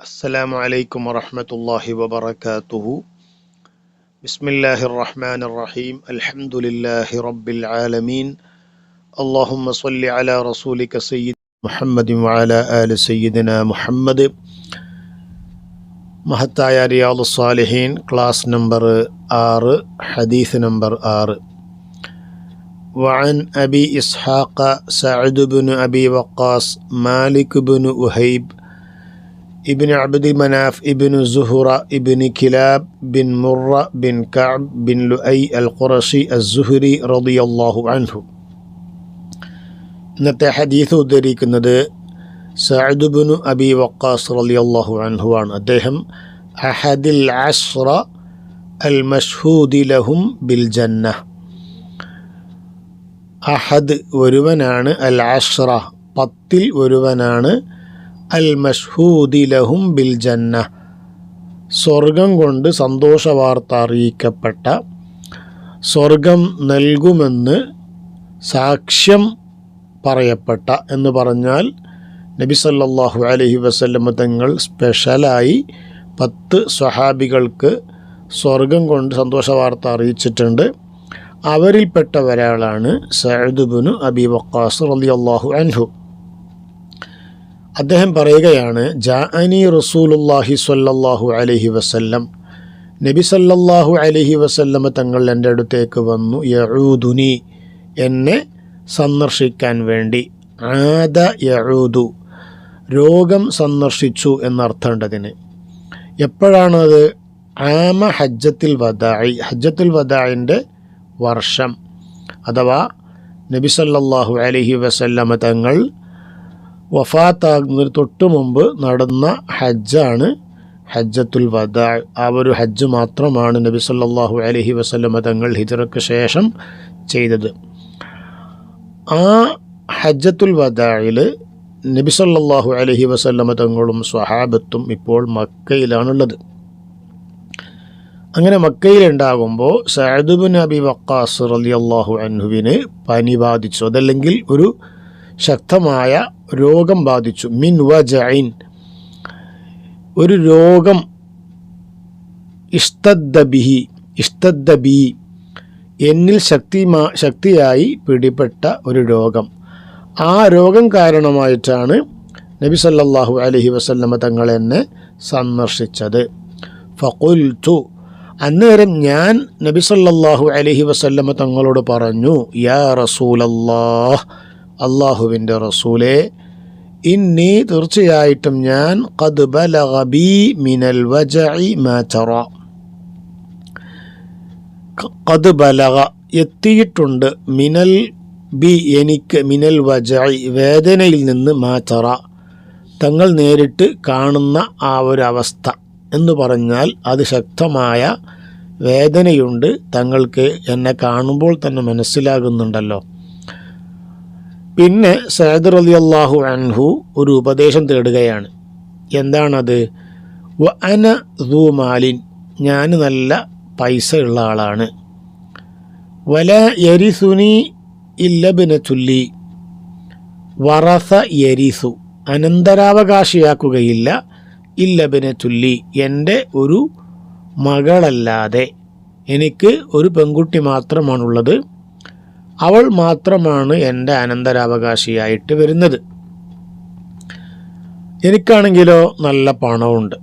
السلام عليكم ورحمة الله وبركاته بسم الله الرحمن الرحيم الحمد لله رب العالمين اللهم صل على رسولك سيد محمد وعلى آل سيدنا محمد മഹത്തായ Riyadh സാലിഹീൻ class number ആറ് ഹദീസ് നമ്പർ ആറ് وعن أبي إسحاق سعد بن أبي وقاص مالك بن أهيب ഇബിന് അബ്ദി മനാഫ് ഇബിനു സുഹുറ ഇബിന് കിലാബ് ബിൻ മുറ ബിൻ കഅബ് ബിൻ ലുഐ അൽ ഖുറഷി അസുഹുരി റളിയല്ലാഹു അൻഹു. ഇന്നത്തെ ഹദീസ് ഉദ്ധരിക്കുന്നത് സഅദുബിനു അബി വക്കാസ് റളിയല്ലാഹു അൻഹു ആണ്. അദ്ദേഹം അഹദിൽ അസ്റ അൽ മഷ്ഹൂദി ലഹും ബിൽ ജന്ന അഹദ് ഒരുവനാണ് അൽ അഷ്റ പത്തിൽ ഒരുവനാണ് അൽ മഷ്ഹൂദി ലഹും ബിൽ ജന്ന സ്വർഗം കൊണ്ട് സന്തോഷ വാർത്ത അറിയിക്കപ്പെട്ട സ്വർഗം നൽകുമെന്ന് സാക്ഷ്യം പറയപ്പെട്ട എന്ന് പറഞ്ഞാൽ നബി സല്ലാഹു അലഹി വസല്ലമ തങ്ങൾ സ്പെഷ്യലായി പത്ത് സ്വഹാബികൾക്ക് സ്വർഗം കൊണ്ട് സന്തോഷ വാർത്ത അറിയിച്ചിട്ടുണ്ട്. അവരിൽപ്പെട്ട ഒരാളാണ് സഅദുബിനു അബി വക്കാസ് അള്ളാഹു അൻഹു. അദ്ദേഹം പറയുകയാണ് ജാഅനി റസൂലുല്ലാഹി സല്ലാഹു അലഹി വസല്ലം. നബി സല്ലല്ലാഹു അലഹി വസല്ലമ തങ്ങൾ എന്റെ അടുത്തേക്ക് വന്നു യഊദുനി എന്നെ സന്ദർശിക്കാൻ വേണ്ടി. ആദ യഊദു രോഗം സന്ദർശിച്ചു എന്നർത്ഥമുണ്ടതിന്. എപ്പോഴാണത്? ആമ ഹജ്ജത്തിൽ വദായി ഹജ്ജത്തിൽ വദായിന്റെ വർഷം. അഥവാ നബി സല്ലല്ലാഹു അലഹി വസല്ലമ തങ്ങൾ വഫാത്താകുന്നതിന് തൊട്ട് മുമ്പ് നടന്ന ഹജ്ജാണ് ഹജ്ജത്തുൽ വദ. ആ ഒരു ഹജ്ജ് മാത്രമാണ് നബി സല്ലാഹു അലഹി വസല്ലമ തങ്ങൾ ഹിജറക്ക് ശേഷം ചെയ്തത്. ആ ഹജ്ജത്തുൽ വദായിൽ നബി സല്ലാഹു അലഹി വസല്ലമ തങ്ങളും സ്വഹാബത്തും ഇപ്പോൾ മക്കയിലാണുള്ളത്. അങ്ങനെ മക്കയിലുണ്ടാകുമ്പോൾ സഅദുബിൻ അബി വക്കാസ് റളിയല്ലാഹു അൻഹുവിന് പനി ബാധിച്ചു. അതല്ലെങ്കിൽ ഒരു ശക്തമായ രോഗം ബാധിച്ചു. മിൻ വജൈൻ ഒരു രോഗം ഇഷ്ടദ്ദബിഹി ഇഷ്ടദ്ദബി എന്നിൽ ശക്തിമാ ശക്തിയായി പിടിപെട്ട ഒരു രോഗം. ആ രോഗം കാരണമായിട്ടാണ് നബി സല്ലാഹു അലഹി വസല്ലമ തങ്ങൾ എന്നെ സന്ദർശിച്ചത്. ഫഖുൽതു അന്നേരം ഞാൻ നബി സല്ലാഹു അലഹി വസല്ലമ തങ്ങളോട് പറഞ്ഞു യാ റസൂലല്ലാഹ് അള്ളാഹുവിന്റെ റസൂലെ ഇന്നി തീർച്ചയായിട്ടും ഞാൻ ബലഗ മിനൽ വജഇ മാ തറ. ബലഗ എത്തിയിട്ടുണ്ട് മിനൽ ബി എനിക്ക് മിനൽ വജഇ വേദനയിൽ നിന്ന് മാ തങ്ങൾ നേരിട്ട് കാണുന്ന ആ ഒരു അവസ്ഥ എന്ന് പറഞ്ഞാൽ അത് ശക്തമായ വേദനയുണ്ട്. തങ്ങൾക്ക് എന്നെ കാണുമ്പോൾ തന്നെ മനസ്സിലാകുന്നുണ്ടല്ലോ. പിന്നെ സൈദർ അലി അള്ളാഹു അൻഹു ഒരു ഉപദേശം തേടുകയാണ്. എന്താണത്? അന മാലിൻ ഞാൻ നല്ല പൈസ ഉള്ള ആളാണ്. വല യരിസുനി ഇല്ലബിന ചുല്ലി വറസ യരിസു അനന്തരാവകാശിയാക്കുകയില്ല ഇല്ലബിന ചുല്ലി എന്റെ ഒരു മകളല്ലാതെ. എനിക്ക് ഒരു പെൺകുട്ടി മാത്രമാണുള്ളത്. അവൾ മാത്രമാണ് എന്റെ അനന്തരാവകാശിയായിട്ട് വരുന്നത്. എനിക്കാണെങ്കിലോ നല്ല പണമുണ്ട്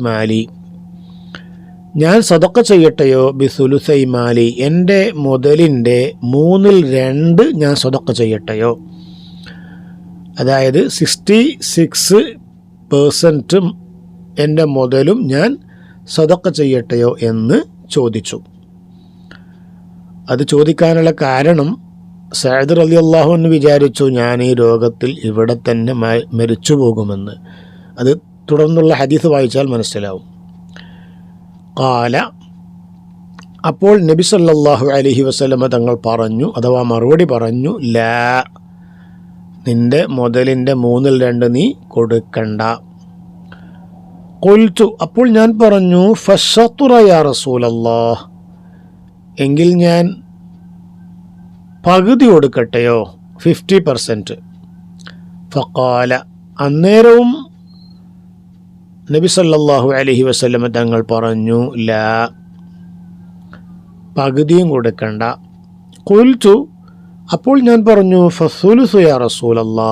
മാലി. ഞാൻ സതൊക്ക ചെയ്യട്ടെയോ ബിസുലുസൈ മാലി? എന്റെ മുതലിന്റെ മൂന്നിൽ രണ്ട് ഞാൻ സതൊക്ക ചെയ്യട്ടെയോ? അതായത് സിക്സ്റ്റി സിക്സ് പേഴ്സന്റും എന്റെ മുതലും ഞാൻ സതൊക്ക ചെയ്യട്ടെയോ എന്ന് ചോദിച്ചു. അത് ചോദിക്കാനുള്ള കാരണം സൈദർ അലി അള്ളാഹു എന്ന് വിചാരിച്ചു ഞാൻ ഈ രോഗത്തിൽ ഇവിടെ തന്നെ മരിച്ചു പോകുമെന്ന്. അത് തുടർന്നുള്ള ഹദീസ് വായിച്ചാൽ മനസ്സിലാവും. കാല അപ്പോൾ നബി സല്ലാഹു അലഹി വസ്ലമ തങ്ങൾ പറഞ്ഞു അഥവാ മറുപടി പറഞ്ഞു ലാ നിന്റെ മുതലിന്റെ മൂന്നിൽ രണ്ട് നീ കൊടുക്കണ്ട. കൊൽത്തു. അപ്പോൾ ഞാൻ പറഞ്ഞു ഫഷത്തുറ യാ റസൂലല്ലാ എങ്കിൽ ഞാൻ പകുതി കൊടുക്കട്ടെയോ? ഫിഫ്റ്റി പെർസെന്റ് ഫക്കാല അന്നേരവും നബി സല്ലാഹു അലഹി വസ്ലമ തങ്ങൾ പറഞ്ഞു ലാ പകുതിയും കൊടുക്കണ്ട. കൊൽത്തു. അപ്പോൾ ഞാൻ പറഞ്ഞു ഫസുലുസു യാ റസൂലല്ലാ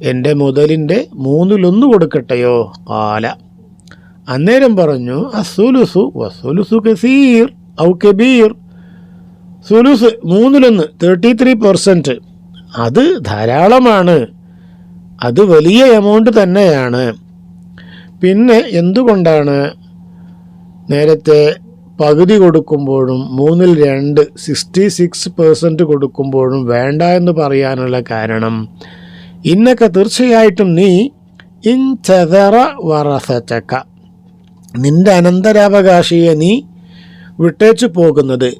എന്റെ മുതലിന്റെ മൂന്നിലൊന്ന് കൊടുക്കട്ടെയോ? കാല അന്നേരം പറഞ്ഞു അസുലുസു വസുലുസു കസീർ ഔ കബീർ. സുലുസ് മൂന്നിലൊന്ന് തേർട്ടി ത്രീ പെർസെന്റ് അത് ധാരാളമാണ്. അത് വലിയ എമൗണ്ട് തന്നെയാണ്. പിന്നെ എന്തുകൊണ്ടാണ് നേരത്തെ പകുതി കൊടുക്കുമ്പോഴും മൂന്നിൽ രണ്ട് സിക്സ്റ്റി സിക്സ് പെർസെന്റ് കൊടുക്കുമ്പോഴും വേണ്ട എന്ന് പറയാനുള്ള കാരണം? ഇന്നൊക്കെ തീർച്ചയായിട്ടും നീ ഇൻ ചതറ വറസച്ചക്ക നിന്റെ അനന്തരാവകാശിയെ നീ വിട്ടേച്ചു പോകുന്നത്.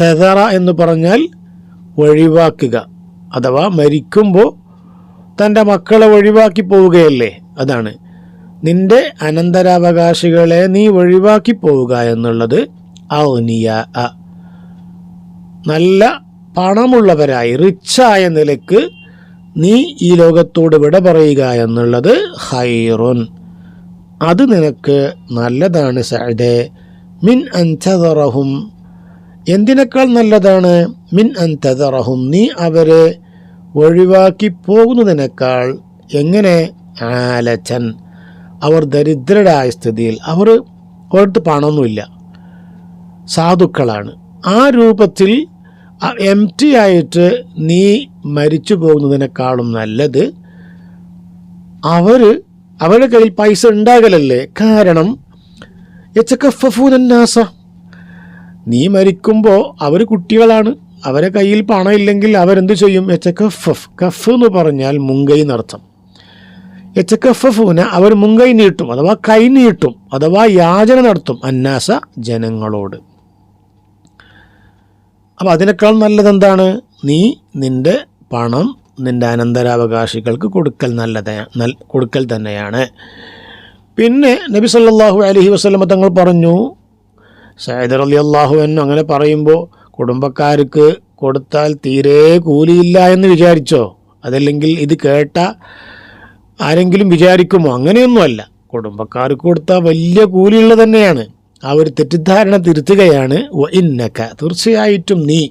തെതറ എന്ന് പറഞ്ഞാൽ ഒഴിവാക്കുക. അഥവാ മരിക്കുമ്പോൾ തന്റെ മക്കളെ ഒഴിവാക്കി പോവുകയല്ലേ? അതാണ്. നിന്റെ അനന്തരാവകാശികളെ നീ ഒഴിവാക്കി പോവുക എന്നുള്ളത് ഔനിയ. നല്ല പണമുള്ളവരായി റിച്ചായ നിലയ്ക്ക് നീ ഈ ലോകത്തോട് വിട പറയുക എന്നുള്ളത് ഹൈറുൻ അത് നിനക്ക് നല്ലതാണ് സഅദേ. മിൻ അൻതറഹും എന്തിനേക്കാൾ നല്ലതാണ്? മിൻ അൻതറഹും നീ അവരെ ഒഴിവാക്കി പോകുന്നതിനേക്കാൾ എങ്ങനെ? ആലച്ചൻ. അവർ ദരിദ്രരായ സ്ഥിതിയിൽ അവർ അവർക്ക് പണമൊന്നുമില്ല. സാധുക്കളാണ്. ആ രൂപത്തിൽ എം ടി ആയിട്ട് നീ മരിച്ചു പോകുന്നതിനേക്കാളും നല്ലത് അവർ അവരുടെ കയ്യിൽ പൈസ ഉണ്ടാകലല്ലേ? കാരണം യച്ചക്കഫൂനന്നാസ നീ മരിക്കുമ്പോൾ അവർ കുട്ടികളാണ്. അവരെ കയ്യിൽ പണം ഇല്ലെങ്കിൽ അവരെന്ത് ചെയ്യും? എച്ചക്കഫ് കഫ് എന്ന് പറഞ്ഞാൽ മുങ്കൈ എന്നർത്ഥം. എച്ചക്കഫൂന അവർ മുങ്കൈ നീട്ടും അഥവാ കൈ നീട്ടും അഥവാ യാചന നടത്തും അന്നാസ ജനങ്ങളോട്. അപ്പം അതിനേക്കാൾ നല്ലതെന്താണ്? നീ നിന്റെ പണം നിന്റെ അനന്തരാവകാശികൾക്ക് കൊടുക്കൽ നല്ലത കൊടുക്കൽ തന്നെയാണ്. പിന്നെ നബി സല്ലാഹു അലഹി വസ്ലമ തങ്ങൾ പറഞ്ഞു സൈദർ അലി അള്ളാഹു എന്നും അങ്ങനെ പറയുമ്പോൾ കുടുംബക്കാർക്ക് കൊടുത്താൽ തീരെ കൂലിയില്ല എന്ന് വിചാരിച്ചോ? അതല്ലെങ്കിൽ ഇത് കേട്ട ആരെങ്കിലും വിചാരിക്കുമോ? അങ്ങനെയൊന്നുമല്ല. കുടുംബക്കാർക്ക് കൊടുത്താൽ വലിയ കൂലിയുള്ളത് തന്നെയാണ്. ആ ഒരു തെറ്റിദ്ധാരണ തിരുത്തുകയാണ്. ഒന്നക്ക തീർച്ചയായിട്ടും നീ.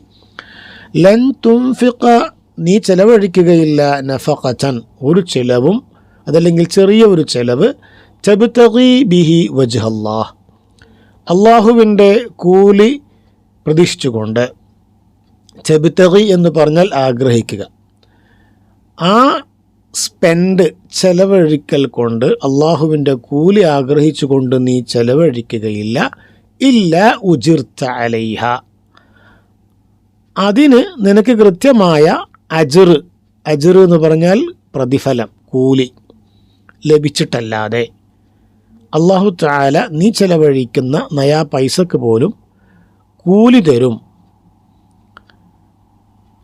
ലൻ തുംഫിക്ക നീ ചെലവഴിക്കുകയില്ല നഫഖതൻ. ഒരു ചെലവും അതല്ലെങ്കിൽ ചെറിയ ഒരു ചെലവ്. ചെബുത്തകി ബിഹി വജ്ഹല്ലാഹ്. അള്ളാഹുവിന്റെ കൂലി പ്രതീക്ഷിച്ചുകൊണ്ട്. ചെബുത്തകി എന്ന് പറഞ്ഞാൽ ആഗ്രഹിക്കുക. ആ സ്പെൻഡ് ചെലവഴിക്കൽ കൊണ്ട് അള്ളാഹുവിന്റെ കൂലി ആഗ്രഹിച്ചുകൊണ്ട് നീ ചെലവഴിക്കുകയില്ല. ഇല്ല ഉജിർത്ത അലൈഹ. അതിന് നിനക്ക് കൃത്യമായ അജിർ അജിർ എന്ന് പറഞ്ഞാൽ പ്രതിഫലം കൂലി ലഭിച്ചിട്ടല്ലാതെ. അള്ളാഹു താല നീ ചെലവഴിക്കുന്ന നയാ പൈസക്ക് പോലും കൂലി തരും.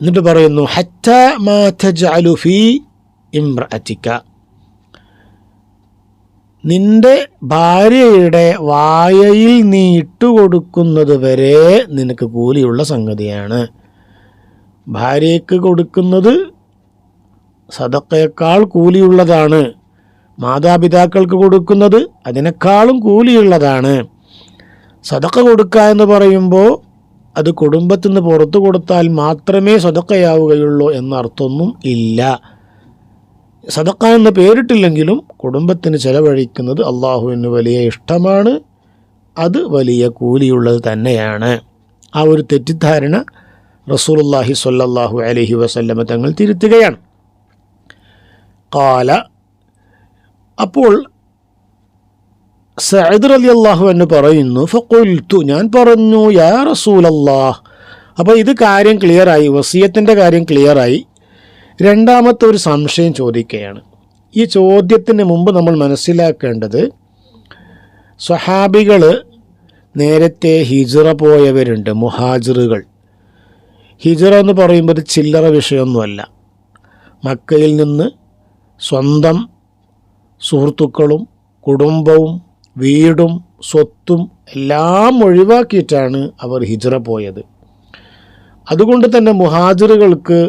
എന്നിട്ട് പറയുന്നു ഹറ്റ മാ ഫീ ഇംറഅതിക നിന്റെ ഭാര്യയുടെ വായയിൽ നീ ഇട്ടുകൊടുക്കുന്നത് വരെ നിനക്ക് കൂലിയുള്ള സംഗതിയാണ്. ഭാര്യയ്ക്ക് കൊടുക്കുന്നത് സദക്കയേക്കാൾ കൂലിയുള്ളതാണ്. മാതാപിതാക്കൾക്ക് കൊടുക്കുന്നത് അതിനേക്കാളും കൂലിയുള്ളതാണ്. സദക്ക കൊടുക്കുക എന്ന് പറയുമ്പോൾ അത് കുടുംബത്തിന് പുറത്തു കൊടുത്താൽ മാത്രമേ സദക്കയാവുകയുള്ളൂ എന്നർത്ഥമൊന്നും ഇല്ല. സദക്ക എന്ന് പേരിട്ടില്ലെങ്കിലും കുടുംബത്തിന് ചെലവഴിക്കുന്നത് അള്ളാഹുവിന് വലിയ ഇഷ്ടമാണ്. അത് വലിയ കൂലിയുള്ളത് തന്നെയാണ്. ആ ഒരു തെറ്റിദ്ധാരണ റസൂലുള്ളാഹി സ്വല്ലല്ലാഹു അലഹി വസല്ലമ തങ്ങൾ തിരുത്തുകയാണ്. കാല അപ്പോൾ സഹദർ അലി അള്ളാഹു എന്ന് പറയുന്നു ഫക്കുൽത്തു ഞാൻ പറഞ്ഞു യാ റസൂലല്ലാഹ്. അപ്പോൾ ഇത് കാര്യം ക്ലിയറായി വസീയത്തിന്റെ കാര്യം ക്ലിയറായി രണ്ടാമത്തെ ഒരു സംശയം ചോദിക്കുകയാണ്. ഈ ചോദ്യത്തിന് മുമ്പ് നമ്മൾ മനസ്സിലാക്കേണ്ടത് സ്വഹാബികൾ നേരത്തെ ഹിജറ പോയവരുണ്ട് മുഹാജിറുകൾ. ഹിജറ എന്ന് പറയുമ്പോൾ ഒരു ചില്ലറ വിഷയമൊന്നുമല്ല. മക്കയിൽ നിന്ന് സ്വന്തം സുഹൃത്തുക്കളും കുടുംബവും വീടും സ്വത്തും എല്ലാം ഒഴിവാക്കിയിട്ടാണ് അവർ ഹിജറ പോയത്. അതുകൊണ്ട് തന്നെ മുഹാജിറുകൾക്ക്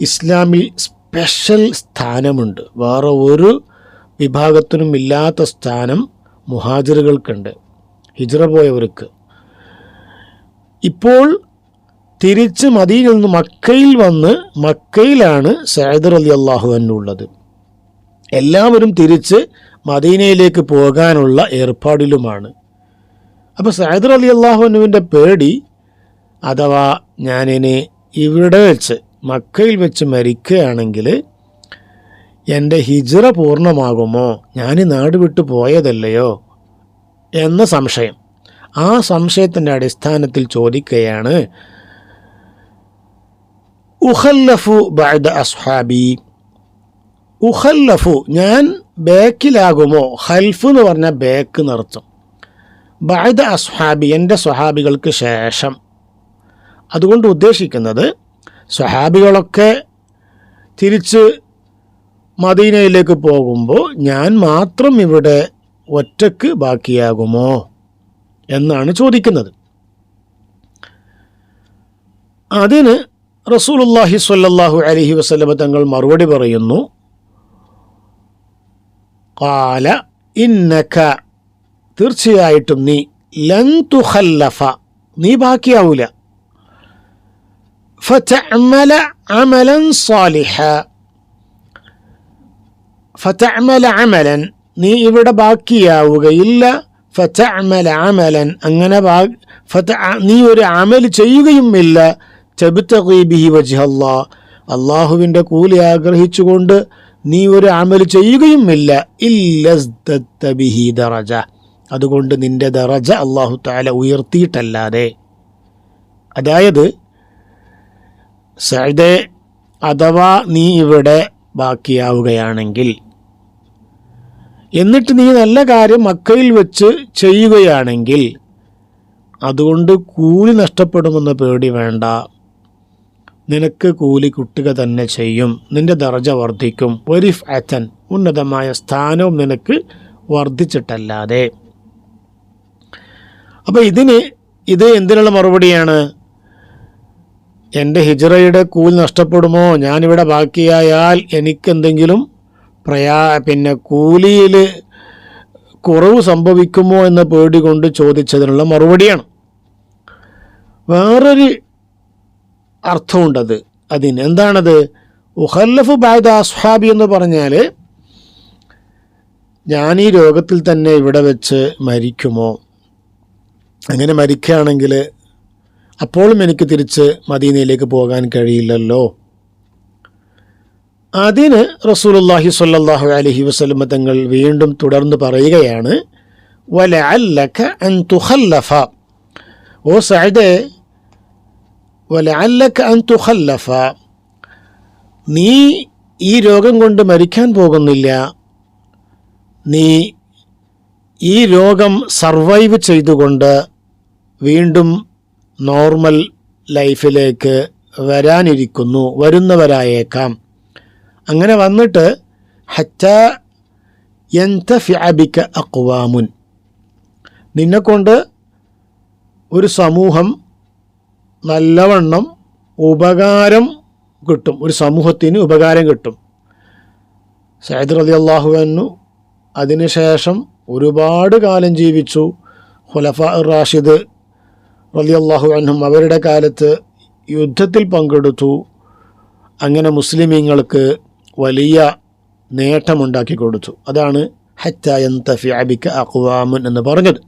ഇസ്ലാമിൽ സ്പെഷ്യൽ സ്ഥാനമുണ്ട്. വേറെ ഒരു വിഭാഗത്തിനും ഇല്ലാത്ത സ്ഥാനം മുഹാജിറുകൾക്കുണ്ട്. ഹിജ്റ പോയവർക്ക്. ഇപ്പോൾ തിരിച്ച് മദീനിൽ നിന്ന് മക്കയിൽ വന്ന് മക്കയിലാണ് സൈദർ അലി അള്ളാഹു ഉള്ളത്. എല്ലാവരും തിരിച്ച് മദീനയിലേക്ക് പോകാനുള്ള ഏർപ്പാടിലുമാണ്. അപ്പോൾ സൈദർ അലി അള്ളാഹുനുവിന്റെ പേടി അഥവാ ഞാനിനി ഇവിടെ വെച്ച് മക്കയിൽ വെച്ച് മരിക്കുകയാണെങ്കിൽ എന്റെ ഹിജറ പൂർണമാകുമോ? ഞാൻ നാട് വിട്ടു പോയതല്ലയോ? എന്ന സംശയം. ആ സംശയത്തിന്റെ അടിസ്ഥാനത്തിൽ ചോദിക്കുകയാണ് ഉഹല്ലഫു ബഅദ അസ്ഹാബി? ഉഹല്ലഫു ഞാൻ ബേക്കിലാകുമോ? ഹൽഫ് എന്ന് പറഞ്ഞാൽ ബേക്ക് നിർത്തും ബഅദ അസ്ഹാബി എന്റെ സ്വഹാബികൾക്ക് ശേഷം. അതുകൊണ്ട് ഉദ്ദേശിക്കുന്നത് സ്വഹാബികളൊക്കെ തിരിച്ച് മദീനയിലേക്ക് പോകുമ്പോൾ ഞാൻ മാത്രം ഇവിടെ ഒറ്റയ്ക്ക് ബാക്കിയാകുമോ എന്നാണ് ചോദിക്കുന്നത്. അതിന് റസൂലുല്ലാഹി സ്വല്ലല്ലാഹു അലഹി വസ്ലമ തങ്ങൾ മറുപടി പറയുന്നു കാല ഇന്നക തീർച്ചയായിട്ടും നീ ലൻ തുഹല്ലഫ നീ ബാക്കിയാവൂല. فتعمل عملا صالحا فتعمل عملا നീ ഇവിടെ ബാക്കിയാവുകയില്ല ഫതഅമല അമലൻ അങ്ങനെ നീ ഒരു അമൽ ചെയ്യുകയുമില്ല ബിഹി വജ്ഹല്ലാ അള്ളാഹുവിൻ്റെ കൂലി ആഗ്രഹിച്ചുകൊണ്ട് നീ ഒരു അമൽ ചെയ്യുകയുമില്ല ബിഹി ദറജ അതുകൊണ്ട് നിന്റെ ദറജ അള്ളാഹു താല ഉയർത്തിയിട്ടല്ലാതെ അതായത് സൈദെ അഥവാ നീ ഇവിടെ ബാക്കിയാവുകയാണെങ്കിൽ. എന്നിട്ട് നീ നല്ല കാര്യം മക്കയിൽ വെച്ച് ചെയ്യുകയാണെങ്കിൽ അതുകൊണ്ട് കൂലി നഷ്ടപ്പെടുമെന്ന പേടി വേണ്ട. നിനക്ക് കൂലി കുട്ടുക തന്നെ ചെയ്യും. നിന്റെ ദർജ വർദ്ധിക്കും. ഒരിഫ് അച്ഛൻ ഉന്നതമായ സ്ഥാനവും നിനക്ക് വർദ്ധിച്ചിട്ടല്ലാതെ. അപ്പോൾ ഇതിന് ഇത് എന്തിനുള്ള മറുപടിയാണ്? എന്റെ ഹിജറയുടെ കൂലി നഷ്ടപ്പെടുമോ? ഞാനിവിടെ ബാക്കിയായാൽ എനിക്കെന്തെങ്കിലും പ്രയാ പിന്നെ കൂലിയിൽ കുറവ് സംഭവിക്കുമോ എന്ന പേടി കൊണ്ട് ചോദിച്ചതിനുള്ള മറുപടിയാണ്. വേറൊരു അർത്ഥമുണ്ടത് അതിന്. എന്താണത്? ഉഹല്ലഫ് ബാദ് അസ്ഹാബി എന്ന് പറഞ്ഞാൽ ഞാൻ ഈ രോഗത്തിൽ തന്നെ ഇവിടെ വെച്ച് മരിക്കുമോ? അങ്ങനെ മരിക്കുകയാണെങ്കിൽ അപ്പോഴും എനിക്ക് തിരിച്ച് മദീനയിലേക്ക് പോകാൻ കഴിയില്ലല്ലോ. അതിന് റസൂലുല്ലാഹി സ്വല്ലല്ലാഹു അലഹി വസ്ലമ തങ്ങൾ വീണ്ടും തുടർന്ന് പറയുകയാണ് വലഅല്ലക അൻ തുഖല്ലഫ. ഓ സഅദേ വല അൻ തുഖല്ലഫ. നീ ഈ രോഗം കൊണ്ട് മരിക്കാൻ പോകുന്നില്ല. നീ ഈ രോഗം സർവൈവ് ചെയ്തുകൊണ്ട് വീണ്ടും നോർമൽ ലൈഫിലേക്ക് വരാനിരിക്കുന്നു വരുന്നവരായേക്കാം. അങ്ങനെ വന്നിട്ട് ഹച്ച യന്തഫിഅബിക്ക അക്വാമുൻ നിന്നെക്കൊണ്ട് ഒരു സമൂഹം നല്ലവണ്ണം ഉപകാരം കിട്ടും. ഒരു സമൂഹത്തിന് ഉപകാരം കിട്ടും. സൈദ് റലി അള്ളാഹുവന്നു അതിനുശേഷം ഒരുപാട് കാലം ജീവിച്ചു. ഖുലഫ റാഷിദ് റലി അള്ളാഹു അന്നും അവരുടെ കാലത്ത് യുദ്ധത്തിൽ പങ്കെടുത്തു. അങ്ങനെ മുസ്ലിമീങ്ങൾക്ക് വലിയ നേട്ടമുണ്ടാക്കി കൊടുത്തു. അതാണ് ഹറ്റായന്തഫി അബിക്ക അഖ്വാമുൻ എന്ന് പറഞ്ഞത്.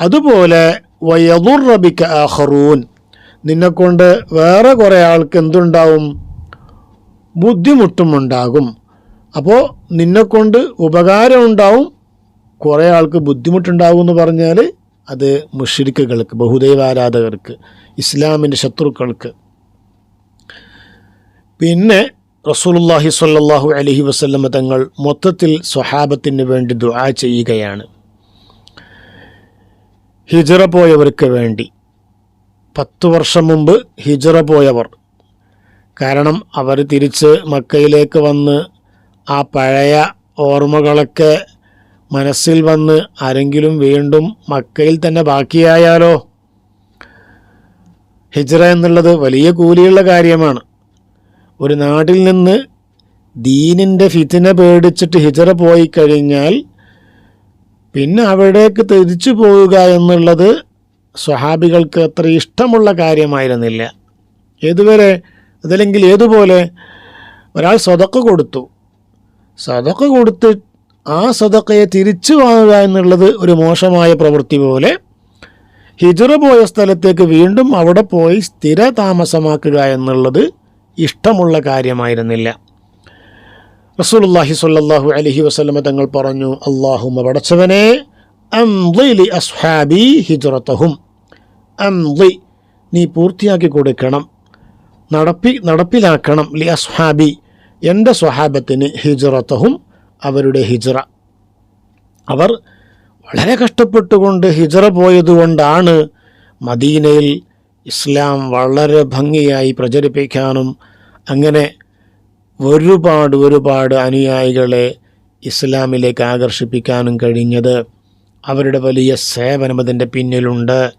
അതുപോലെ വയദുറബിക്ക ആഹറൂൻ നിന്നെക്കൊണ്ട് വേറെ കുറേ ആൾക്ക് എന്തുണ്ടാവും? ബുദ്ധിമുട്ടുമുണ്ടാകും. അപ്പോൾ നിന്നെക്കൊണ്ട് ഉപകാരം ഉണ്ടാവും കുറേ ആൾക്ക് ബുദ്ധിമുട്ടുണ്ടാകും എന്ന് പറഞ്ഞാൽ അത് മുഷിരിക്കുകൾക്ക് ബഹുദൈവാരാധകർക്ക് ഇസ്ലാമിന്റെ ശത്രുക്കൾക്ക്. പിന്നെ റസൂലുല്ലാഹി സ്വല്ലല്ലാഹു അലഹി വസ്ല്ലമ തങ്ങൾ മൊത്തത്തിൽ സ്വഹാബത്തിന് വേണ്ടി ദുആ ചെയ്യുകയാണ്. ഹിജറ പോയവർക്ക് വേണ്ടി. പത്തു വർഷം മുമ്പ് ഹിജറ പോയവർ. കാരണം അവർ തിരിച്ച് മക്കയിലേക്ക് വന്ന് ആ പഴയ ഓർമ്മകളൊക്കെ മനസ്സിൽ വന്ന് ആരെങ്കിലും വീണ്ടും മക്കയിൽ തന്നെ ബാക്കിയായാലോ? ഹിജ്റ എന്നുള്ളത് വലിയ കൂലിയുള്ള കാര്യമാണ്. ഒരു നാട്ടിൽ നിന്ന് ദീനിന്റെ ഫിത്തിന പേടിച്ചിട്ട് ഹിജറ പോയി കഴിഞ്ഞാൽ പിന്നെ അവിടേക്ക് തിരിച്ചു പോവുക എന്നുള്ളത് സ്വഹാബികൾക്ക് അത്ര ഇഷ്ടമുള്ള കാര്യമായിരുന്നില്ല. ഏതുവരെ? അതല്ലെങ്കിൽ ഏതുപോലെ? ഒരാൾ സ്വതക്ക കൊടുത്തു. സ്വതക്ക് കൊടുത്ത് ആ സദക്കയെ തിരിച്ചു വാങ്ങുക എന്നുള്ളത് ഒരു മോശമായ പ്രവൃത്തി പോലെ ഹിജറ പോയ സ്ഥലത്തേക്ക് വീണ്ടും അവിടെ പോയി സ്ഥിര താമസമാക്കുക എന്നുള്ളത് ഇഷ്ടമുള്ള കാര്യമായിരുന്നില്ല. റസൂലുള്ളാഹി സ്വല്ലല്ലാഹു അലഹി വസ്ലമ തങ്ങൾ പറഞ്ഞു അള്ളാഹുമ പടച്ചവനെ അസ്ഹാബി നീ പൂർത്തിയാക്കി കൊടുക്കണം. നടപ്പി നടപ്പിലാക്കണം ലി അസ്ഹാബി എന്റെ സ്വഹാബത്തിന് ഹിജ്റത്തഹും അവരുടെ ഹിജറ. അവർ വളരെ കഷ്ടപ്പെട്ടുകൊണ്ട് ഹിജറ പോയതുകൊണ്ടാണ് മദീനയിൽ ഇസ്ലാം വളരെ ഭംഗിയായി പ്രചരിപ്പിക്കാനും അങ്ങനെ ഒരുപാട് ഒരുപാട് അനുയായികളെ ഇസ്ലാമിലേക്ക് ആകർഷിപ്പിക്കാനും കഴിഞ്ഞത്. അവരുടെ വലിയ സേവനം അതിന്റെ പിന്നിലുണ്ട്.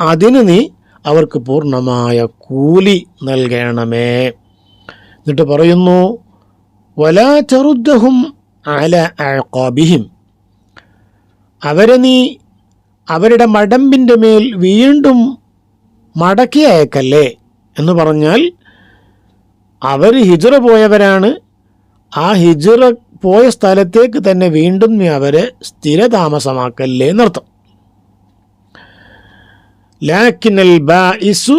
അതിന് നീ അവർക്ക് പൂർണമായ കൂലി നൽകണമേ. എന്നിട്ട് പറയുന്നു വലാ ചെറുദ്ധഹും അല അഴക്കാബിഹിം അവരെ നീ അവരുടെ മടമ്പിന്റെ മേൽ വീണ്ടും മടക്കി അയക്കല്ലേ എന്ന് പറഞ്ഞാൽ അവർ ഹിജറ പോയവരാണ്. ആ ഹിജറ പോയ സ്ഥലത്തേക്ക് തന്നെ വീണ്ടും നീ അവരെ സ്ഥിരതാമസമാക്കല്ലേ എന്നർത്ഥം. ലാക്കിനൽ ബ ഇസു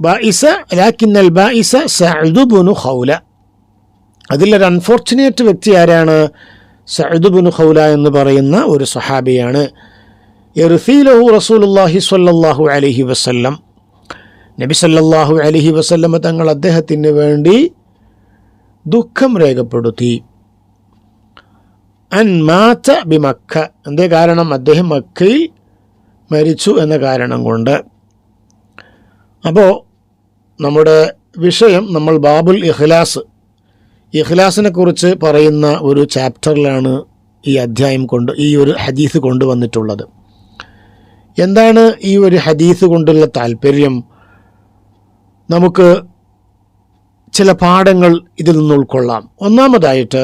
ബ ഇസ ലാക്കിനൽ ബ ഇസ സഅദുബുനു ഖൗല. അതിലൊരു അൺഫോർച്ചുനേറ്റ് വ്യക്തി ആരാണ്? സഅദുബുനു ഖൗല എന്ന് പറയുന്ന ഒരു സഹാബിയാണ് ഇർഫീലഹു റസൂലുള്ളാഹി സ്വല്ലല്ലാഹു അലൈഹി വസല്ലം. നബി സല്ലല്ലാഹു അലഹി വസ്ല്ലം തങ്ങൾ അദ്ദേഹത്തിന് വേണ്ടി ദുഃഖം രേഖപ്പെടുത്തി. അൻ മാറ്റ ബി മക്ക. എന്തേ കാരണം? അദ്ദേഹം മക്കയിൽ മരിച്ചു എന്ന കാരണം കൊണ്ട്. അപ്പോൾ നമ്മുടെ വിഷയം നമ്മൾ ബാബുൽ ഇഖ്ലാസ് ഇഖ്ലാസിനെ കുറിച്ച് പറയുന്ന ഒരു ചാപ്റ്ററിലാണ് ഈ അധ്യായം കൊണ്ട് ഈ ഒരു ഹദീസ് കൊണ്ടുവന്നിട്ടുള്ളത്. എന്താണ് ഈ ഒരു ഹദീസ് കൊണ്ടുള്ള താല്പര്യം നമുക്ക് ചില പാഠങ്ങൾ ഇതിൽ നിന്ന് ഉൾക്കൊള്ളാം. ഒന്നാമതായിട്ട്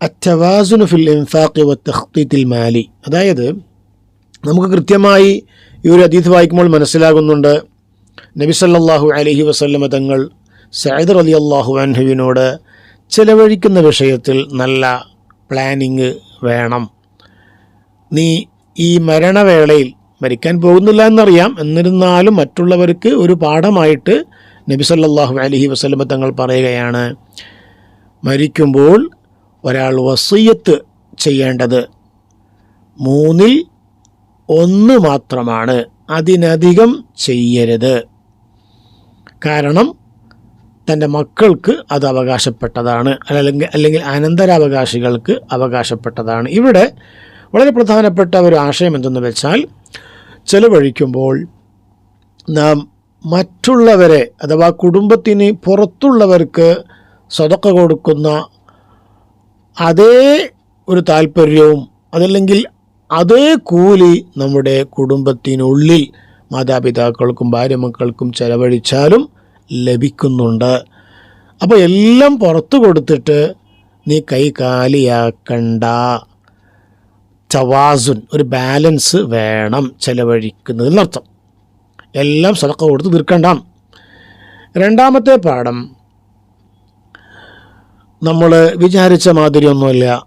അറ്റവാസുനു ഫിൽ ഇൻഫാഖി വ തഖ്തീത്തിൽ മാലി. അതായത് നമുക്ക് കൃത്യമായി ഈ ഒരു അതീത് വായിക്കുമ്പോൾ മനസ്സിലാകുന്നുണ്ട് നബി സല്ലല്ലാഹു അലൈഹി വസല്ലമ തങ്ങൾ സയ്യിദ് അലി അള്ളാഹു അൻഹുവിനോട് ചെലവഴിക്കുന്ന വിഷയത്തിൽ നല്ല പ്ലാനിങ് വേണം. നീ ഈ മരണവേളയിൽ മരിക്കാൻ പോകുന്നില്ല എന്നറിയാം. എന്നിരുന്നാലും മറ്റുള്ളവർക്ക് ഒരു പാഠമായിട്ട് നബി സല്ലല്ലാഹു അലൈഹി വസ്ലമ തങ്ങൾ പറയുകയാണ് മരിക്കുമ്പോൾ ഒരാൾ വസീയത്ത് ചെയ്യേണ്ടത് മൂന്നിൽ ഒന്ന് മാത്രമാണ്. അതിനധികം ചെയ്യരുത്. കാരണം തന്റെ മക്കൾക്ക് അത് അവകാശപ്പെട്ടതാണ്. അല്ലെങ്കിൽ അല്ലെങ്കിൽ അനന്തരാവകാശികൾക്ക് അവകാശപ്പെട്ടതാണ്. ഇവിടെ വളരെ പ്രധാനപ്പെട്ട ഒരു ആശയം എന്തെന്ന് വെച്ചാൽ ചെലവഴിക്കുമ്പോൾ നാം മറ്റുള്ളവരെ അഥവാ കുടുംബത്തിന് പുറത്തുള്ളവർക്ക് സ്വതക്ക കൊടുക്കുന്ന അതേ ഒരു താല്പര്യവും അതല്ലെങ്കിൽ അതേ കൂലി നമ്മുടെ കുടുംബത്തിനുള്ളിൽ മാതാപിതാക്കൾക്കും ഭാര്യ മക്കൾക്കും ചെലവഴിച്ചാലും ലഭിക്കുന്നുണ്ട്. അപ്പോൾ എല്ലാം പുറത്തു കൊടുത്തിട്ട് നീ കൈ കാലിയാക്കണ്ട. ചവാസുൻ ഒരു ബാലൻസ് വേണം ചെലവഴിക്കുന്നതിനർത്ഥം എല്ലാം സതക്ക കൊടുത്ത് തീർക്കണ്ട. രണ്ടാമത്തെ പാഠം. നമ്മൾ വിചാരിച്ച മാതിരിയൊന്നുമില്ല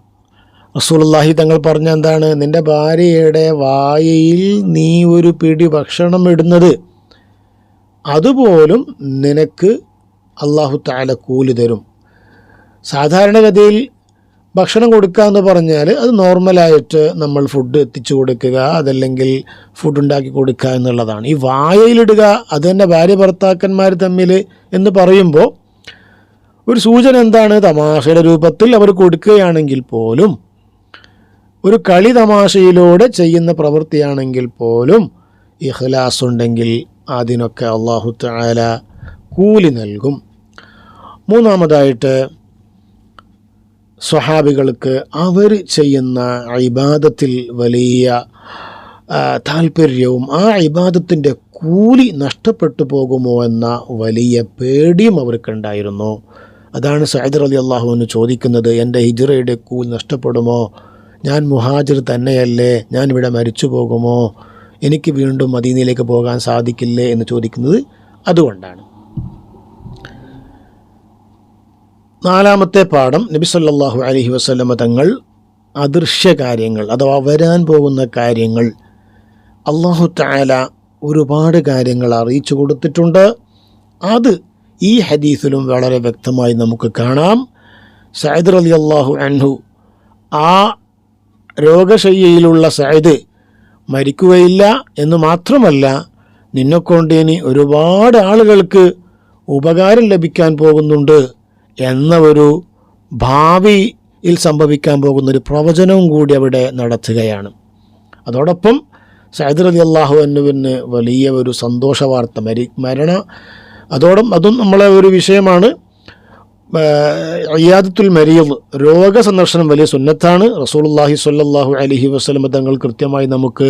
റസൂലുള്ളാഹി തങ്ങൾ പറഞ്ഞ എന്താണ്? നിന്റെ ഭാര്യയുടെ വായയിൽ നീ ഒരു പിടി ഭക്ഷണം ഇടുന്നത്. അതുപോലും നിനക്ക് അള്ളാഹു താല കൂലി തരും. സാധാരണഗതിയിൽ ഭക്ഷണം കൊടുക്കുക എന്ന് പറഞ്ഞാൽ അത് നോർമലായിട്ട് നമ്മൾ ഫുഡ് എത്തിച്ചു കൊടുക്കുക അതല്ലെങ്കിൽ ഫുഡ് ഉണ്ടാക്കി കൊടുക്കുക എന്നുള്ളതാണ്. ഈ വായയിലിടുക അത് തന്നെ ഭാര്യ ഭർത്താക്കന്മാർ തമ്മിൽ എന്ന് പറയുമ്പോൾ ഒരു സൂചന എന്താണ്? തമാശയുടെ രൂപത്തിൽ അവർ കൊടുക്കുകയാണെങ്കിൽ പോലും ഒരു കളി തമാശയിലൂടെ ചെയ്യുന്ന പ്രവൃത്തിയാണെങ്കിൽ പോലും ഇഖ്ലാസ് ഉണ്ടെങ്കിൽ അതിനൊക്കെ അള്ളാഹു താല കൂലി നൽകും. മൂന്നാമതായിട്ട് സ്വഹാബികൾക്ക് അവർ ചെയ്യുന്ന ഇബാദത്തിൽ വലിയ താല്പര്യവും ആ ഇബാദത്തിന്റെ കൂലി നഷ്ടപ്പെട്ടു പോകുമോ എന്ന വലിയ പേടിയും അവർക്കുണ്ടായിരുന്നു. അതാണ് സൈദർ അലി അള്ളാഹുവിന് ചോദിക്കുന്നത് എന്റെ ഹിജ്റയുടെ കൂലി നഷ്ടപ്പെടുമോ? ഞാൻ മുഹാജിർ തന്നെയല്ലേ? ഞാൻ ഇവിടെ മരിച്ചു പോകുമോ? എനിക്ക് വീണ്ടും മദീനയിലേക്ക് പോകാൻ സാധിക്കില്ലേ എന്ന് ചോദിക്കുന്നത് അതുകൊണ്ടാണ്. നാലാമത്തെ പാഠം നബി സല്ലല്ലാഹു അലഹി വസ്ലമ തങ്ങൾ അദൃശ്യ കാര്യങ്ങൾ അഥവാ വരാൻ പോകുന്ന കാര്യങ്ങൾ അള്ളാഹു താല ഒരുപാട് കാര്യങ്ങൾ അറിയിച്ചു കൊടുത്തിട്ടുണ്ട്. അത് ഈ ഹദീസിലും വളരെ വ്യക്തമായി നമുക്ക് കാണാം. സൈദർ അലി അള്ളാഹു അൻഹു ആ രോഗശയ്യയിലുള്ള സയ്യിദ് മരിക്കുകയില്ല എന്ന് മാത്രമല്ല നിന്നെക്കൊണ്ട് ഇനി ഒരുപാട് ആളുകൾക്ക് ഉപകാരം ലഭിക്കാൻ പോകുന്നുണ്ട് എന്ന ഒരു ഭാവിയിൽ സംഭവിക്കാൻ പോകുന്ന ഒരു പ്രവചനവും കൂടി അവിടെ നടത്തുകയാണ്. അതോടൊപ്പം സൈദർ അലി അള്ളാഹു അനുവിന് വലിയ ഒരു സന്തോഷ വാർത്ത മരി മരണ അതോടൊപ്പം അതും നമ്മളെ ഒരു വിഷയമാണ്. അയ്യാദത്തുൽ മരിയൽ രോഗ സന്ദർശനം വലിയ സുന്നത്താണ് റസൂലുള്ളാഹി സ്വല്ലല്ലാഹു അലൈഹി വസല്ലം തങ്ങൾ കൃത്യമായി നമുക്ക്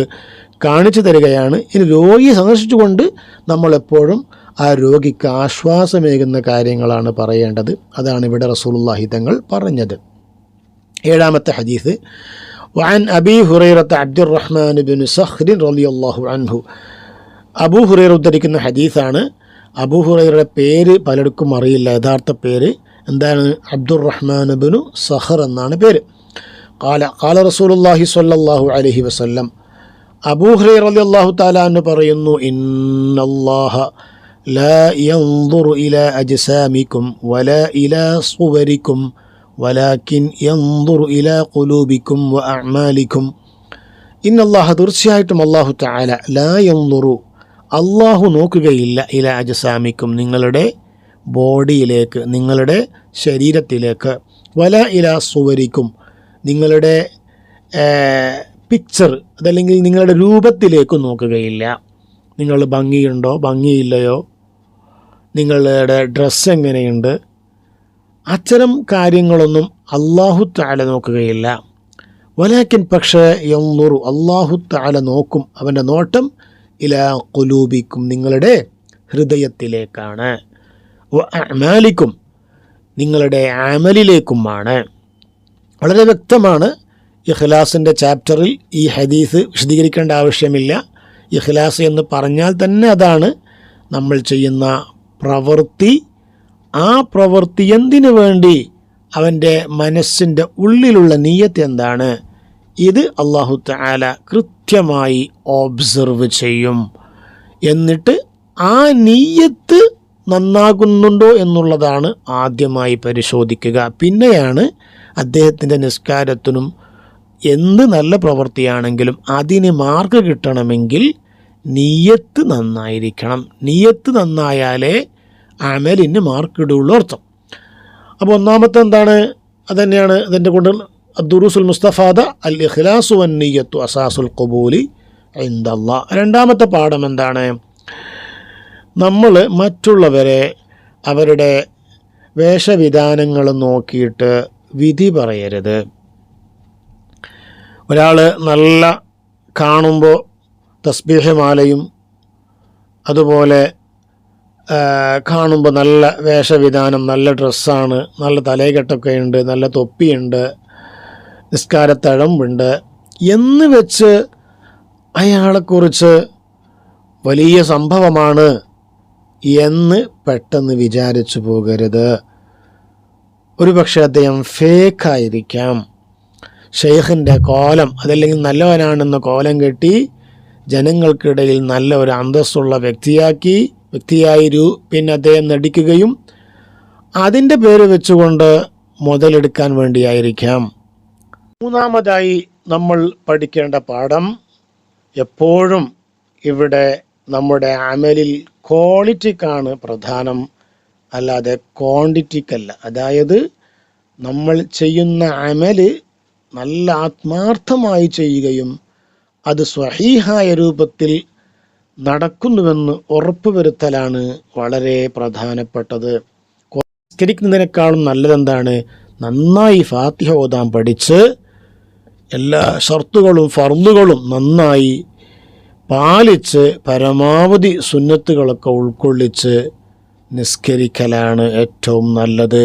കാണിച്ചു തരികയാണ് ഇനി രോഗിയെ സന്ദർശിച്ചുകൊണ്ട് നമ്മളെപ്പോഴും ആ രോഗിക്ക് ആശ്വാസമേകുന്ന കാര്യങ്ങളാണ് പറയേണ്ടത് അതാണ് ഇവിടെ റസൂലുള്ളാഹി തങ്ങൾ പറഞ്ഞത് ഏഴാമത്തെ ഹദീസ് وعن أبي هريرة عبد الرحمن بن صخر رضي الله عنه അബൂ ഹുറൈറ ഉദ്ധരിക്കുന്ന ഹദീസാണ് അബൂ ഹുറൈറയുടെ പേര് പലർക്കും അറിയില്ല യഥാർത്ഥ പേര് എന്താണ് അബ്ദുറഹ്മാൻ ബിനു സഹർ എന്നാണ് പേര് കാല കാല റസൂലുല്ലാഹി സ്വല്ലല്ലാഹു അലൈഹി വസല്ലം അബൂ ഹുറൈറ റളിയല്ലാഹു തആല എന്ന് പറയുന്നു ഇന്നല്ലാഹ لا ينظر إلى أجسامكم ولا إلى صوركم ولكن ينظر إلى قلوبكم وأعمالكم ഇന്ന അള്ളാഹ തീർച്ചയായിട്ടും അള്ളാഹു താല ലാ യന്തുറു അള്ളാഹു നോക്കുകയില്ല ഇല അജസാമിക്കും നിങ്ങളുടെ ബോഡിയിലേക്ക് നിങ്ങളുടെ ശരീരത്തിലേക്ക്. വല ഇല സുവരിക്കും. നിങ്ങളുടെ പിക്ചർ അതല്ലെങ്കിൽ നിങ്ങളുടെ രൂപത്തിലേക്ക് നോക്കുകയില്ല. നിങ്ങൾ ഭംഗിയുണ്ടോ? ഭംഗിയില്ലയോ? നിങ്ങളുടെ ഡ്രസ്സ് എങ്ങനെയുണ്ട്? അത്തരം കാര്യങ്ങളൊന്നും അള്ളാഹു താല നോക്കുകയില്ല. വലാക്കിൻ പക്ഷേ എന്നുറു അള്ളാഹു താല നോക്കും. അവന്റെ നോട്ടം ഇല കുലൂബിക്കും നിങ്ങളുടെ ഹൃദയത്തിലേക്കാണ്. അമാലിക്കും നിങ്ങളുടെ ആമലിലേക്കുമാണ് വളരെ വ്യക്തമാണ് ഇഖ്ലാസിന്റെ ചാപ്റ്ററിൽ ഈ ഹദീസ് വിശദീകരിക്കേണ്ട ആവശ്യമില്ല. ഇഖ്ലാസ് എന്ന് പറഞ്ഞാൽ തന്നെ അതാണ് നമ്മൾ ചെയ്യുന്ന പ്രവൃത്തി. ആ പ്രവൃത്തി എന്തിനു വേണ്ടി? അവന്റെ മനസ്സിന്റെ ഉള്ളിലുള്ള നീയത്ത് എന്താണ്? ഇത് അള്ളാഹു താല കൃത്യമായി ഒബ്സർവ് ചെയ്യും. എന്നിട്ട് ആ നീയത്ത് നന്നാകുന്നുണ്ടോ എന്നുള്ളതാണ് ആദ്യമായി പരിശോധിക്കുക. പിന്നെയാണ് അദ്ദേഹത്തിന്റെ നിസ്കാരത്തിനും എന്ത് നല്ല പ്രവൃത്തിയാണെങ്കിലും അതിന് മാർക്ക് കിട്ടണമെങ്കിൽ നീയത്ത് നന്നായിരിക്കണം. നീയത്ത് നന്നായാലേ അമലിന് മാർക്കിടുള്ളൂ അർത്ഥം അപ്പോൾ ഒന്നാമത്തെ എന്താണ്? അതുതന്നെയാണ് അതിന്റെ കൊണ്ട് അദ്ദുറൂസുൽ മുസ്തഫാദ അൽ ഇഖ്ലാസു നീയത്തു അസാസുൽ ഖബൂലി എന്തല്ല രണ്ടാമത്തെ പാഠം എന്താണ്? നമ്മൾ മറ്റുള്ളവരെ അവരുടെ വേഷവിധാനങ്ങൾ നോക്കിയിട്ട് വിധി പറയരുത്. ഒരാൾ നല്ല കാണുമ്പോൾ തസ്ബീഹമാലയും അതുപോലെ കാണുമ്പോൾ നല്ല വേഷവിധാനം നല്ല ഡ്രസ്സാണ് നല്ല തലേകെട്ടൊക്കെ ഉണ്ട് നല്ല തൊപ്പിയുണ്ട് നിസ്കാരത്തഴമ്പുണ്ട് എന്ന് വെച്ച് അയാളെക്കുറിച്ച് വലിയ സംഭവമാണ്. എന്ന് പെട്ടെന്ന് വിചാരിച്ചു പോകരുത്. ഒരുപക്ഷെ അദ്ദേഹം ഫേക്കായിരിക്കാം. ഷെയ്ഖിന്റെ കോലം അതല്ലെങ്കിൽ നല്ലവനാണെന്ന കോലം കെട്ടി ജനങ്ങൾക്കിടയിൽ നല്ല ഒരു അന്തസ്സുള്ള വ്യക്തിയാക്കി വ്യക്തിയായി രൂ പിന്നെ അദ്ദേഹം നടിക്കുകയും അതിന്റെ പേര് വെച്ചുകൊണ്ട് മുതലെടുക്കാൻ വേണ്ടിയായിരിക്കാം. മൂന്നാമതായി നമ്മൾ പഠിക്കേണ്ട പാഠം എപ്പോഴും ഇവിടെ നമ്മുടെ അമലിൽ ക്വാളിറ്റിക്കാണ് പ്രധാനം. അല്ലാതെ ക്വാണ്ടിറ്റിക്കല്ല. അതായത് നമ്മൾ ചെയ്യുന്ന അമൽ നല്ല ആത്മാർത്ഥമായി ചെയ്യുകയും അത് സ്വഹീഹായ രൂപത്തിൽ നടക്കുന്നുവെന്ന് ഉറപ്പുവരുത്തലാണ് വളരെ പ്രധാനപ്പെട്ടത്. സംസ്കരിക്കുന്നതിനേക്കാളും നല്ലതെന്താണ്? നന്നായി ഫാത്തിഹ ഓതാൻ പഠിച്ച് എല്ലാ ഷർത്തുകളും ഫർദുകളും നന്നായി പാലിച്ച് പരമാവധി സുന്നത്തുകളൊക്കെ ഉൾക്കൊള്ളിച്ച് നിസ്കരിക്കലാണ് ഏറ്റവും നല്ലത്.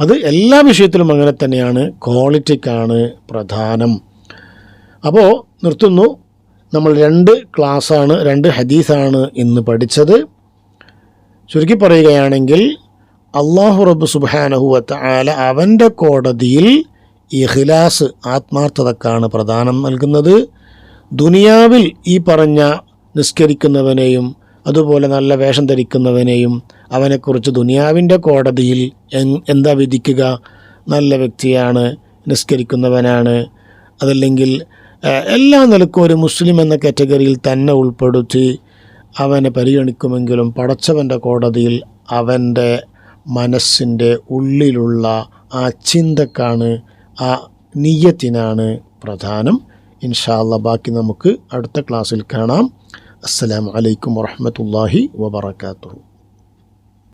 അത് എല്ലാ വിഷയത്തിലും അങ്ങനെ തന്നെയാണ്. ക്വാളിറ്റിക്കാണ് പ്രധാനം. അപ്പോൾ നിർത്തുന്നു. നമ്മൾ രണ്ട് ക്ലാസ്സാണ് രണ്ട് ഹദീസാണ് ഇന്ന് പഠിച്ചത്. ചുരുക്കി പറയുകയാണെങ്കിൽ അള്ളാഹു റബ്ബ് സുബാനഹുവത്ത് ആല അവന്റെ കോടതിയിൽ ഇഖ്ലാസ് ആത്മാർത്ഥതക്കാണ് പ്രധാനം നൽകുന്നത്. ദുനിയാവിൽ ഈ പറഞ്ഞ നിസ്കരിക്കുന്നവനെയും അതുപോലെ നല്ല വേഷം ധരിക്കുന്നവനെയും അവനെക്കുറിച്ച് ദുനിയാവിന്റെ കോടതിയിൽ എന്താ വിധിക്കുക? നല്ല വ്യക്തിയാണ് നിസ്കരിക്കുന്നവനാണ്. അതല്ലെങ്കിൽ എല്ലാ നിലക്കും ഒരു മുസ്ലിം എന്ന കാറ്റഗറിയിൽ തന്നെ ഉൾപ്പെടുത്തി അവനെ പരിഗണിക്കുമെങ്കിലും പടച്ചവന്റെ കോടതിയിൽ അവന്റെ മനസ്സിന്റെ ഉള്ളിലുള്ള ആ ചിന്തക്കാണ് ആ നീയത്തിനാണ് പ്രധാനം. ഇൻഷാല്ല ബാക്കി നമുക്ക് അടുത്ത ക്ലാസ്സിൽ കാണാം. അസ്സലാമു അലൈക്കും വറഹ്മത്തുള്ളാഹി വബറകാതുഹു.